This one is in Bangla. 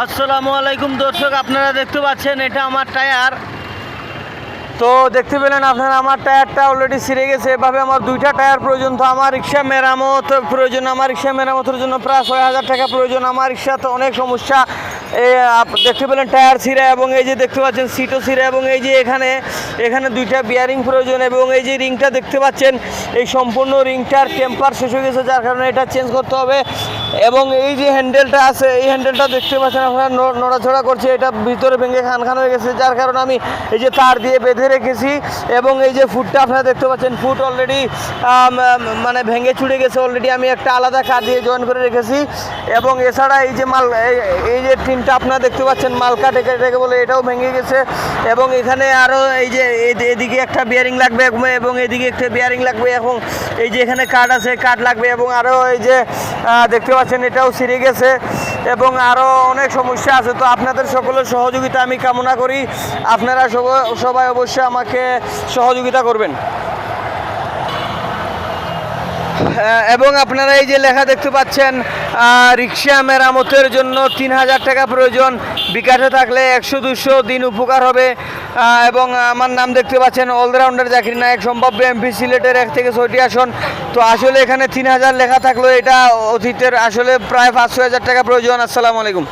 আসসালামু আলাইকুম দর্শক, আপনারা দেখতে পাচ্ছেন এটা আমার টায়ার। তো দেখতে পেলেন আপনারা, আমার টায়ারটা অলরেডি ছিঁড়ে গেছে। এভাবে আমার দুইটা টায়ার প্রয়োজন, তো আমার রিক্সা মেরামত প্রয়োজন, আমার রিক্সা মেরামতের জন্য প্রায় ছয় হাজার টাকা প্রয়োজন। আমার রিক্সাতে অনেক সমস্যা। দেখতে পেলেন টায়ার ছিঁড়া এবং এই যে দেখতে পাচ্ছেন, সিটও ছিঁড়া এবং এই যে এখানে এখানে দুইটা বিয়ারিং প্রয়োজন এবং এই যে রিংটা দেখতে পাচ্ছেন, এই সম্পূর্ণ রিংটার টেম্পার শেষ হয়ে গেছে, যার কারণে এটা চেঞ্জ করতে হবে। এবং এই যে হ্যান্ডেলটা আছে, এই হ্যান্ডেলটা দেখতে পাচ্ছেন আপনারা নড়াচড়া করছে, এটা ভিতরে ভেঙে খান খান হয়ে গেছে, যার কারণে আমি এই যে তার দিয়ে বেঁধে রেখেছি এবং এই যে ফুটটা আপনারা দেখতে পাচ্ছেন, ফুট অলরেডি মানে ভেঙে ছুটে গেছে অলরেডি আমি একটা আলাদা কার দিয়ে জয়েন করে রেখেছি এবং এছাড়া এই যে মাল এই- যে টিনটা আপনারা দেখতে পাচ্ছেন, মালকা ডেকে ডেকে বলে এটাও ভেঙে গেছে। এবং এখানে আরও এই যে এদি- এদিকে একটা বিয়ারিং লাগবে এবং- এদিকে একটা বিয়ারিং লাগবে এবং এই যে এখানে কাঠ আছে, কাঠ লাগবে এবং আরও এই যে দেখতে পাচ্ছেন এটাও ছিঁড়ে গেছে এবং আরও অনেক সমস্যা আছে। তো আপনাদের সকলের সহযোগিতা আমি কামনা করি। আপনারা সবাই অবশ্যই আমাকে সহযোগিতা করবেন। এবং আপনারা এই যে লেখা দেখতে পাচ্ছেন রিক্সা মেরামতের জন্য তিন হাজার টাকা প্রয়োজন। বিকাশে থাকলে একশো, দুশো দিন উপকার হবে। এবং আমার নাম দেখতে পাচ্ছেন অলরাউন্ডার জাকির নায়ক, সম্ভাব্য এমপি সিলেটের এক থেকে ছয়টি আসন। তো আসলে এখানে তিন হাজার লেখা থাকল, এটা অতীতের আসলে প্রায় পাঁচশো হাজার টাকা প্রয়োজন। আসসালামু আলাইকুম।